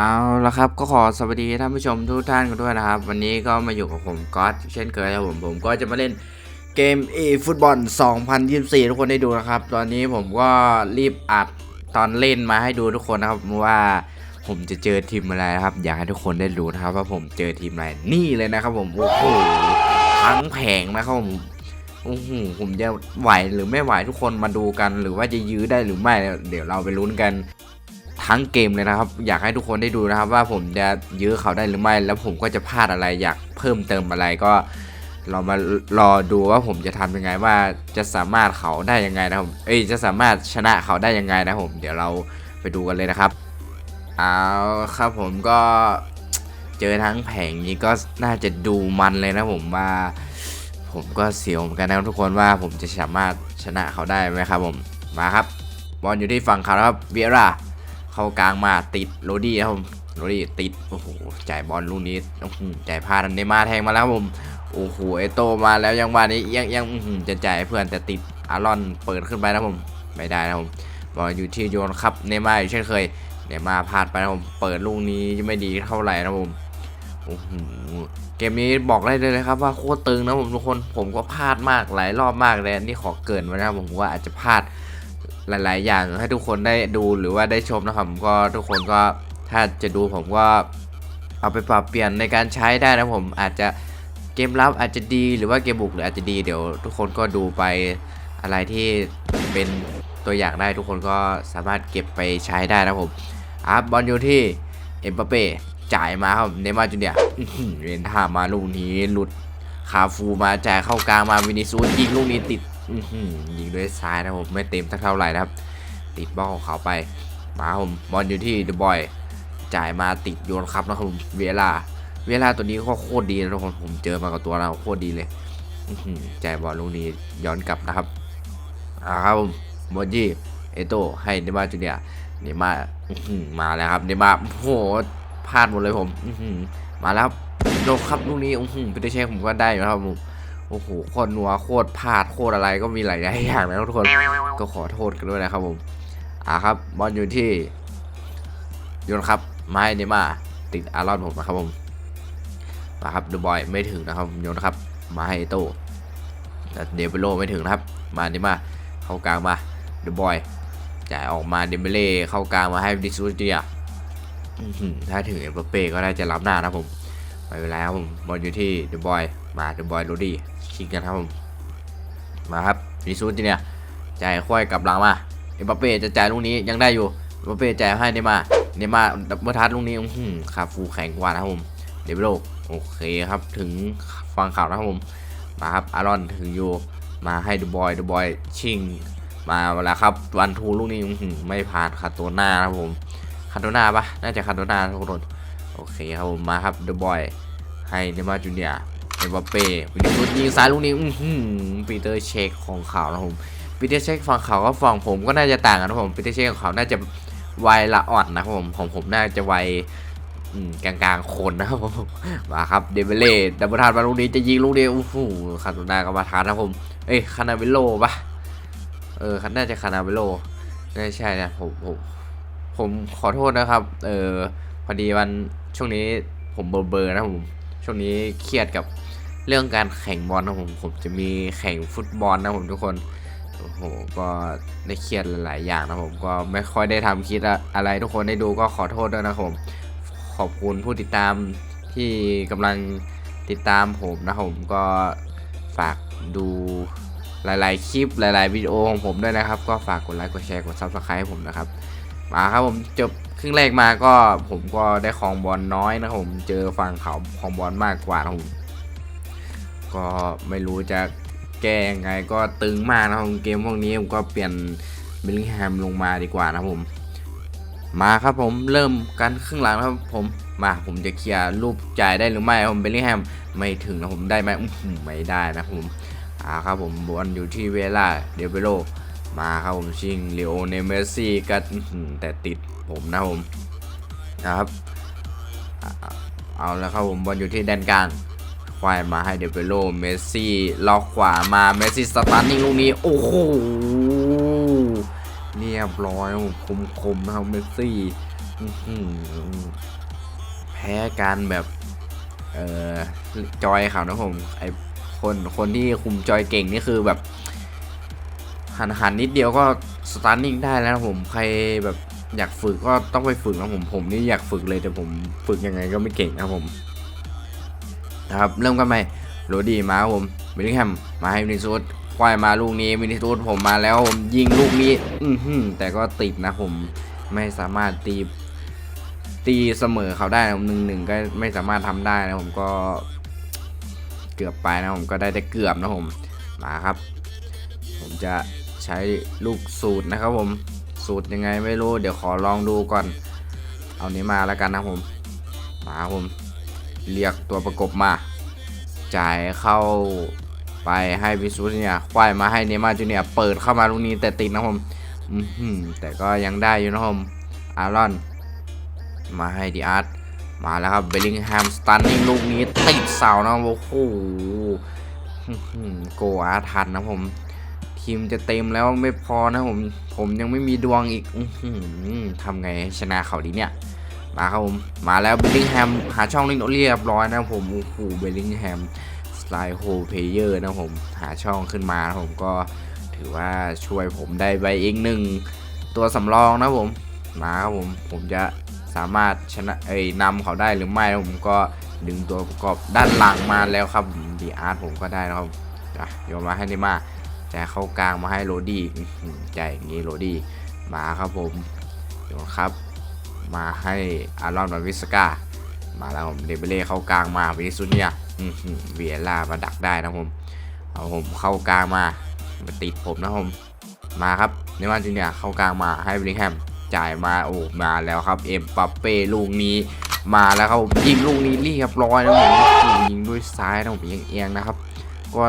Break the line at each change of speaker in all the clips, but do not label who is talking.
เอาละครับก็ขอสวัสดีท่านผู้ชมทุกท่านกันด้วยนะครับ วันนี้ก็มาอยู่กับผมก๊อตเช่นเคยครับผมผมก็จะมาเล่นเกม e ฟุตบอล2024 ทุกคนได้ดูนะครับ ตอนนี้ผมก็รีบอัดตอนเล่นมาให้ดูทุกคนนะครับว่าผมจะเจอทีมอะไรนะครับ อยากให้ทุกคนได้รู้นะครับ ว่าผมเจอทีมอะไรนี่เลยนะครับ ผมโอ้โหทั้งแผงนะครับผมโอ้โหผมจะไหวหรือไม่ไหวทุกคนมาดูกัน หรือว่าจะยื้อได้หรือไม่เดี๋ยวเราไปลุ้นกัน ทั้งเกมเลยนะครับ อยากให้ทุกคนได้ดูนะครับ ว่าผมจะยื้อเขาได้หรือไม่ แล้วผมก็จะพลาดอะไรอยากเพิ่มเติมอะไรก็เรามารอดูว่าผมจะทำยังไงว่าจะสามารถเขาได้ยังไงนะผมเอ้ยจะสามารถชนะเขาได้ยังไงนะผม เดี๋ยวเราไปดูกันเลยนะครับเอาครับผมก็เจอทั้งแผงนี้ก็น่าจะดูมันเลยนะผมว่า ผมก็เสียวเหมือนกันนะทุกคนว่าผมจะสามารถชนะเขาได้ไหมครับผมมาครับบอลอยู่ที่ฝั่งเขาครับเวียร่า เข้ากลางมาติดโรดี้ครับผมโรดี้ติดโอ้โหจ่ายบอลลูกนี้อื้อหือจ่ายพลาดอันเนมาแทงมาแล้วครับผมโอ้โหไอโตมาแล้วยังว่านี้ยังยังจะจ่ายเพื่อนแต่ติดอารอนเปิดขึ้นไปนะผมไม่ได้นะผมบอลอยู่ที่โยนครับเนมาอยู่เช่นเคยเนมาพลาดไปนะผมเปิดลูกนี้ไม่ดีเท่าไหร่นะผมโอ้โหเกมนี้บอกได้เลยนะครับว่าโคตรตึงนะผมทุกคนผมก็พลาดมากหลายรอบมากเลยนี่ขอเกินไว้นะครับผมว่าอาจจะพลาด หลาย ๆ อย่างให้ทุกคนได้ดูหรือว่าได้ชมนะครับผมก็ทุกคนก็ถ้าจะดูผมก็เอาไปปรับเปลี่ยนในการใช้ได้นะผมอาจจะเกมรับอาจจะดีหรือว่าเกมบุกหรืออาจจะดีเดี๋ยว ทุกคนก็ดูไปอะไรที่เป็นตัวอย่างได้ทุกคนก็สามารถเก็บไปใช้ได้นะผมอะบอลอยู่ที่เอ็มบัปเป้จ่ายมาครับเนมาร์จูเนียร์อื้อหือเรนท่ามาลูกนี้หลุดคาฟูมาจ่ายเข้ากลางมาวินิซูยิงลูกนี้ติด ยิงด้วยซ้ายนะผมไม่เต็มสักเท่าไหร่นะครับ ติดบอลของเขาไป มาผมบอลอยู่ที่เดอะบอยจ่ายมาติดโยนครับนะครับผมเวลา เวลาตัวนี้ก็โคตรดีนะทุกคนผมเจอมากับตัวเราโคตรดีเลยจ่ายบอลลูกนี้ย้อนกลับนะครับอ่าครับผมบอลยี่เอโตให้เนมาจูเนียเนมามาแล้วครับเนมาโอ้โหพลาดหมดเลยผมมาแล้วโดนครับลูกนี้อื้อหือพีเตเชคผมก็ได้อยู่นะครับผม โอ้โหโคตรนัวโคตรพลาดโคตรอะไรก็มีหลายอย่างนะทุกคนก็ขอโทษกันด้วยนะครับผมอ่าครับบอลอยู่ที่ยนครับไม้เนย์มาติดอารอนผมนะครับผมมาครับดอะบอยไม่ถึงนะครับโยนครับ มาให้โต้เดเบโลไม่ถึงนะครับ มาเนย์มาเข้ากลางมาดอะบอยจ่ายออกมาเดเบเล่เข้ากลางมาให้ดิซูเจียถ้าถึงเอ็มบัปเป้ก็ได้จะรับหน้านะครับผมไปเวลาครับผมบอลอยู่ที่เดอะบอยมาเดบอยโรดี้ิงกันครับผมมาครับมิซูจิเนี่ยจ่ายค่อยกลับหลังมาเอ็มบัปเป้จะจ่ายลูกนี้ยังได้อยู่เอ็มบัปเป้จ่ายให้เนย์มาเนย์มาดับเบิลทัชลูกนี้อื้อหือคาฟูแข็งกว่านะครับผมเดวิโลโอเคครับถึงฟังข่าวนะครับผมมาครับอารอนถึงอยู่มาให้เดอะบอยเดอะบอยชิงมาแล้วครับวันทูลูกนี้ไม่ผ่านคาโตน่านะครับผมคาโตน่าปะน่าจะคาโตน่าทุกคนโอเคครับผมมาครับเดอะบอยให้เนย์มาจูเนีย เอ็มบัปเป้วินิสุสยิงซ้ายลูกนี้อื้อหือปีเตอร์เชคของเขานะผมปีเตอร์เชคฝั่งเขาก็ฝั่งผมก็น่าจะต่างกันนะผมปีเตอร์เชคของเขาน่าจะวัยละอ่อนนะครับผมของผมน่าจะวัยกลางๆคนนะครับผมมาครับเดเบเล่ดับเบิลทานมาลูกนี้จะยิงลูกนี้โอ้โหคาโตนาก็มาทานนะผมเอ้ยคานาเวโลปะเออน่าจะคานาเวโลไม่ใช่นะผมผมผมขอโทษนะครับ เออพอดีวันช่วงนี้ผมเบอร์เบอร์นะผม ช่วงนี้เครียดกับเรื่องการแข่งบอลนะผมผมจะมีแข่งฟุตบอลนะผมทุกคนโอ้โหก็ได้เครียดหลายๆอย่างนะผมก็ไม่ค่อยได้ทำคลิปอะไรทุกคนได้ดูก็ขอโทษด้วยนะผม ขอบคุณผู้ติดตามที่กำลังติดตามผมนะผมก็ฝากดูหลาย ๆ คลิปหลาย ๆ วิดีโอของผมด้วยนะครับ ก็ฝากกดไลค์กดแชร์กดซับสไครต์ให้ผมนะครับ มาครับผมจบ ครึ่งแรกมาก็ผมก็ได้ครองบอลน้อยนะผมเจอฝั่งเขาครองบอลมากกว่านะผมก็ไม่รู้จะแก้ยังไงก็ตึงมากนะผมเกมพวกนี้ผมก็เปลี่ยนเบลลิงแฮมลงมาดีกว่านะผม มาครับผมเริ่มกันครึ่งหลังนะครับผมมาผมจะเคลียร์รูปจ่ายได้หรือไม่ผมเบลลิงแฮมไม่ถึงนะผมได้ไหมไม่ได้นะผมอ่าครับผมบอลอยู่ที่เวลาเดเบโล มาครับผมชิงเลโอเนเมสซี่ก็อื้อหือแต่ติดผมนะผมนะครับ เอาแล้วครับผมบอลอยู่ที่แดนกลางควายมาให้เดเบโลเมสซี่ล็อกขวามาเมสซี่สตาร์นิ่งลูกนี้ โอ้โหเรียบร้อยคมคมนะครับเมสซี่อื้อหือพ้การแบบ เอ่อจอยเขานะผมไอคนคนที่คุมจอยเก่งนี่คือแบบ หันหันนิดเดียวก็สตาร์นิ่งได้แล้วนะผมใครแบบอยากฝึกก็ต้องไปฝึกนะผมผมนี่อยากฝึกเลยแต่ผมฝึกยังไงก็ไม่เก่งนะผมนะครับเริ่มกันไปโรดี้มาครับผมมิลลิแฮมมาให้วินิซูดควายมาลูกนี้วินิซูดผมมาแล้วผมยิงลูกนี้ อืแต่ก็ติดนะผมไม่สามารถตีตีเสมอเขาได้นะหนึ่งหนึ่งก็ไม่สามารถทำได้นะผมก็เกือบไปนะผมก็ได้แต่เกือบนะผมมาครับ ผมจะ ใช้ลูกสูตรนะครับผมสูตรยังไงไม่รู้ เดี๋ยวขอลองดูก่อน เอานี้มาแล้วกันนะผม มาครับผม เรียกตัวประกบมา จ่ายเข้าไปให้วิสุเนี่ยควายมาให้เนย์มาจูเนียเปิดเข้ามาลูกนี้แต่ติดนะผมอือหือแต่ก็ยังได้อยู่นะผมอารอน มาให้ดีอาร์ตมาแล้วครับเบลลิงแฮมสตันนิ่งลูกนี้ติดเสานะโอ้โหอื้อหือโกอาทันนะผม ทีมจะเต็มแล้วไม่พอนะผมผมยังไม่มีดวงอีกอทำไงชนะเขาดีเนี่ยมาครับผมมาแล้วเบลลิงแฮมหาช่องเล่นเรียบร้อยนะผมโอ้โหเบลลิงแฮมสไลด์โฮเพเยอร์นะผมหาช่องขึ้นมานะผมก็ถือว่าช่วยผมได้ไปอีกหนึ่งตัวสำรองนะผมมาครับผมผมจะสามารถชนะเอ้ยนำเขาได้หรือไม่นะผมก็ดึงตัวประกอบด้านหลังมาแล้วครับดีอาร์ตผมก็ได้นะครับโยนมาให้ได้มา จเข้ากลางมาให้โรดี้ใจอย่างนี้โรดี้มาครับผมโยนครับ มาให้อารอนมาวิสกามาแล้วผมเดเบเล่เข้ากลางมาวินิสุเนียเวียล่ามาดักได้นะผมเอาผมเข้ากลางมามาติดผมนะผมมาครับเนย์มาร์จูเนียร์เข้ากลางมาให้วิลลิแฮมจ่ายมาโอ้มาแล้วครับเอ็มปัปเป้ลูกนี้มาแล้วครับยิงลูกนี้เรียบร้อยนะผมยิงด้วยซ้ายนะผมเอียงนะครับ ก็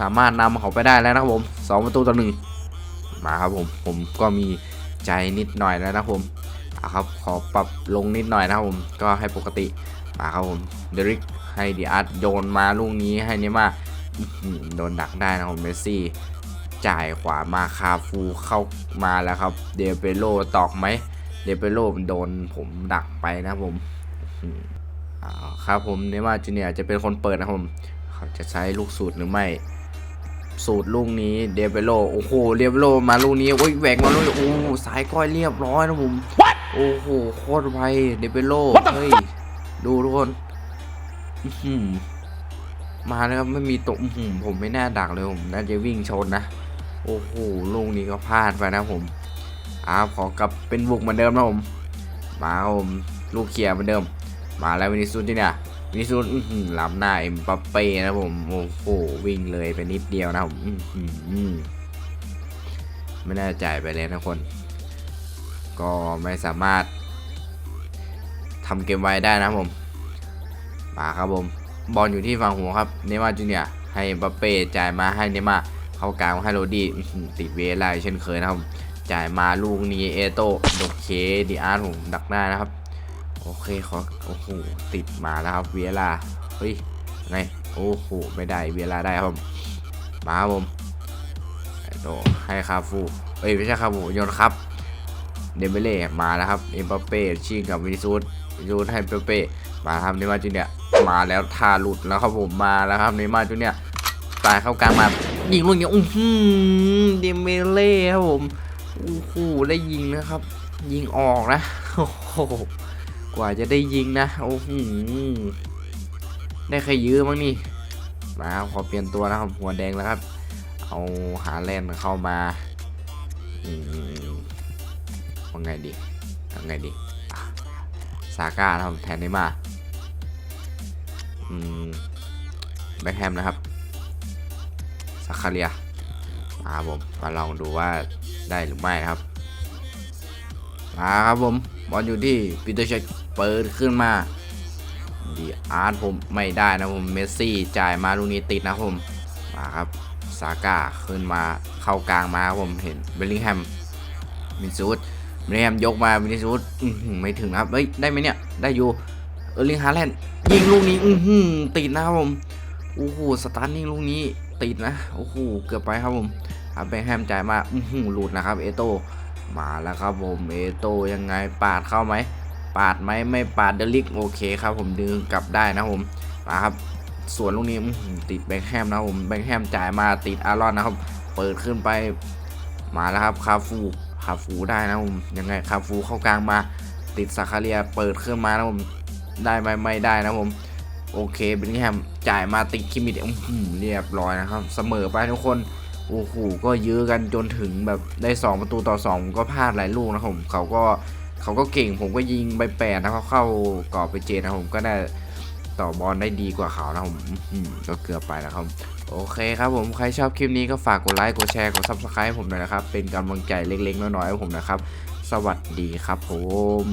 สามารถนำเขาไปได้แล้วนะครับผมสองประตูต่อหนึ่งมาครับผมผมก็มีใจนิดหน่อยแล้วนะครับผมเอาครับขอปรับลงนิดหน่อยนะครับผมก็ให้ปกติมาครับผมเดริกให้ดีอาร์ตโยนมาลูกนี้ให้เนย์มาโดนดักได้นะครับผมเมสซี่จ่ายขวามาคาฟูเข้ามาแล้วครับ เดเปโลตอกไหมเดเปโลโดนผมดักไปนะครับผมอ่าครับผมเนย์มาจูเนียจะเป็นคนเปิดนะครับผมเขาจะใช้ลูกสูตรหรือไม่ สูตรลูกนี้เดเปโลโอ้โหเดเปโลมาลูกนี้โอ้ยแหวกมาลูกนี้โอ้โหสายก้อยเรียบร้อยนะผมโอ้โหโคตรไวเดเปโลเฮ้ยดูทุกคนอื้อหือมาแล้วครับไม่มีตกอื้อหือผมไม่น่าดักเลยผมน่าจะวิ่งชนนะโอ้โหลูกนี้ก็พลาดไปนะผมอ้าวขอกลับเป็นบุกเหมือนเดิมนะผมมาครับผมลูกเคลียร์เหมือนเดิม มาแล้ววินิซูที่เนี่ย วินิซูอื้อหือล้ำหน้าเอ็มบัปเป้นะผม โอ้โห วิ่งเลยไปนิดเดียวนะผมไม่น่าจ่ายไปเลยนะคน ก็ไม่สามารถทำเกมไวได้นะผม มาครับผม บอลอยู่ที่ฝั่งหัวครับ เนย์มาจูเนียให้เอ็มบัปเป้จ่ายมาให้เนย์มาเข้ากลางให้โรดี้ติดเวลาเช่นเคยนะครับ จ่ายมาลูกนี้เอโต้โอเคดีอาร์ผมดักได้นะครับ โอเคขอโอ้โหติดมาแล้วครับเวลาเฮ้ยไงโอ้โหไม่ได้เวลาได้ครับผมมาครับผมเอโตให้คาฟูเอ้ยไม่ใช่คาฟูโยนครับเดเบเล่มาแล้วครับเอ็มบัปเป้ชิงกับวินิซูสวินิซูสให้เปเป้มาครับเนมาจูเนียมาแล้วทาหลุดแล้วครับผมมาแล้วครับเนมาจูเนียตายเข้ากลางมายิงลูกนี้อื้อหือเดเมเล่ครับผมโอ้โหได้ยิงนะครับ ยิงออกนะโอ้โห กว่าจะได้ยิงนะ โอ้โหได้ใครยื้อมั้งนี่มาขอเปลี่ยนตัวนะครับหัวแดงแล้วครับ เอาหาแลนเข้ามาอว่าไงดีทำไงดีซาก้านะครับแทนได้มาอืมแบ็คแฮมนะครับสักคาเรียมาครับผมมาลองดูว่าได้หรือไม่ครับ มาครับผม บอลอยู่ที่ปีเตอร์เชคเปิดขึ้นมาดีอาร์ตผมไม่ได้นะผมเมสซี่จ่ายมาลูกนี้ติดนะผมมาครับซาก้าขึ้นมาเข้ากลางมาครับผมเห็นเบลลิงแฮมมินซูดเบลลิงแฮมยกมามินซูดไม่ถึงครับเฮ้ยได้ไหมเนี่ยได้อยู่เออร์ลิงฮาแลนด์ยิงลูกนี้อื้อหือติดนะครับผมโอ้โหสตาร์นิ่งลูกนี้ติดนะโอ้โหเกือบไปครับผมครับแบงแฮมจ่ายมาอือหือหลุดนะครับเอโต้ มาแล้วครับผมเอโตยังไงปาดเข้าไหมปาดไหมไม่ปาดเดลิกโอเคครับผมดึงกลับได้นะผมมาครับส่วนลูกนี้อื้อหือติดแบงแฮมนะผมแบงแฮมจ่ายมาติดอารอนนะครับ เปิดขึ้นไปมาแล้วครับคาฟูคาฟูได้นะผมยังไงคาฟูเข้ากลางมา ติดซาคาเรียเปิดขึ้นมานะผมได้ไหมไม่ได้นะผมโอเคเบนแฮมจ่ายมาติดคิมมิดอื้อหือเรียบร้อยนะครับ เสมอไปทุกคน โอ้โหก็ยื้อกันจนถึงแบบได้ 2 ประตูต่อ 2 ก็พลาดหลายลูกนะผมเขาก็เขาก็เก่งผมก็ยิงไปแปดนะเขาเข้ากรอบไปเจนนะผมก็ได้ต่อบอลได้ดีกว่าเขานะผมก็เกือบไปนะครับ โอเคครับผมใครชอบคลิปนี้ก็ฝากกดไลค์กดแชร์กด subscribe ผมหน่อยนะครับ เป็นกำลังใจเล็กๆน้อยๆให้ผมนะครับ สวัสดีครับผม